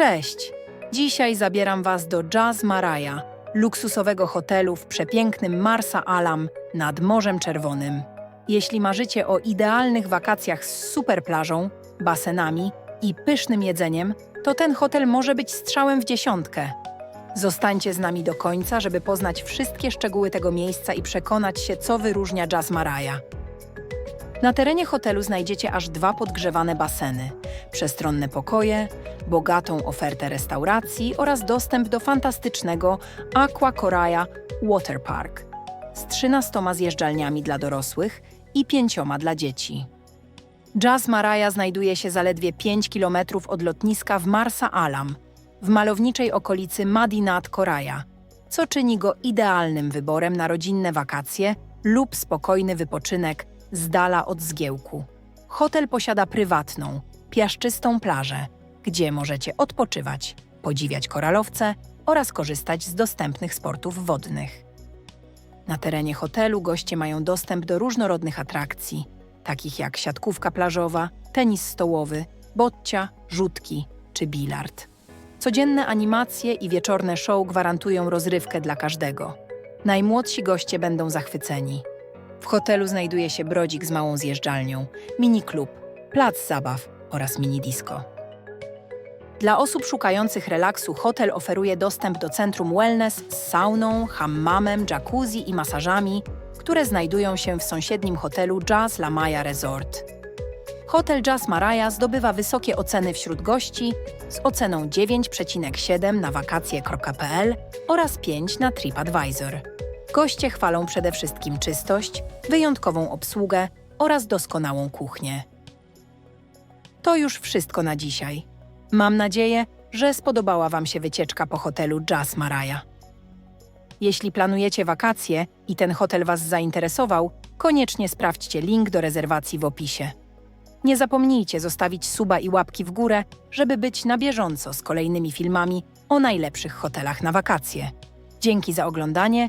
Cześć! Dzisiaj zabieram Was do Jazz Maraya, luksusowego hotelu w przepięknym Marsa Alam nad Morzem Czerwonym. Jeśli marzycie o idealnych wakacjach z super plażą, basenami i pysznym jedzeniem, to ten hotel może być strzałem w dziesiątkę. Zostańcie z nami do końca, żeby poznać wszystkie szczegóły tego miejsca i przekonać się, co wyróżnia Jazz Maraya. Na terenie hotelu znajdziecie aż dwa podgrzewane baseny, przestronne pokoje, bogatą ofertę restauracji oraz dostęp do fantastycznego Aqua Coraya Water Park z 13 zjeżdżalniami dla dorosłych i pięcioma dla dzieci. Jazz Maraya znajduje się zaledwie 5 km od lotniska w Marsa Alam, w malowniczej okolicy Madinat Coraya, co czyni go idealnym wyborem na rodzinne wakacje lub spokojny wypoczynek z dala od zgiełku. Hotel posiada prywatną, piaszczystą plażę, gdzie możecie odpoczywać, podziwiać koralowce oraz korzystać z dostępnych sportów wodnych. Na terenie hotelu goście mają dostęp do różnorodnych atrakcji, takich jak siatkówka plażowa, tenis stołowy, boccia, rzutki czy bilard. Codzienne animacje i wieczorne show gwarantują rozrywkę dla każdego. Najmłodsi goście będą zachwyceni. W hotelu znajduje się brodzik z małą zjeżdżalnią, mini klub, plac zabaw oraz mini disco. Dla osób szukających relaksu hotel oferuje dostęp do centrum wellness z sauną, hammamem, jacuzzi i masażami, które znajdują się w sąsiednim hotelu Jazz La Maya Resort. Hotel Jazz Maraya zdobywa wysokie oceny wśród gości z oceną 9,7 na wakacje.pl oraz 5 na TripAdvisor. Goście chwalą przede wszystkim czystość, wyjątkową obsługę oraz doskonałą kuchnię. To już wszystko na dzisiaj. Mam nadzieję, że spodobała Wam się wycieczka po hotelu Jazz Maraya. Jeśli planujecie wakacje i ten hotel Was zainteresował, koniecznie sprawdźcie link do rezerwacji w opisie. Nie zapomnijcie zostawić suba i łapki w górę, żeby być na bieżąco z kolejnymi filmami o najlepszych hotelach na wakacje. Dzięki za oglądanie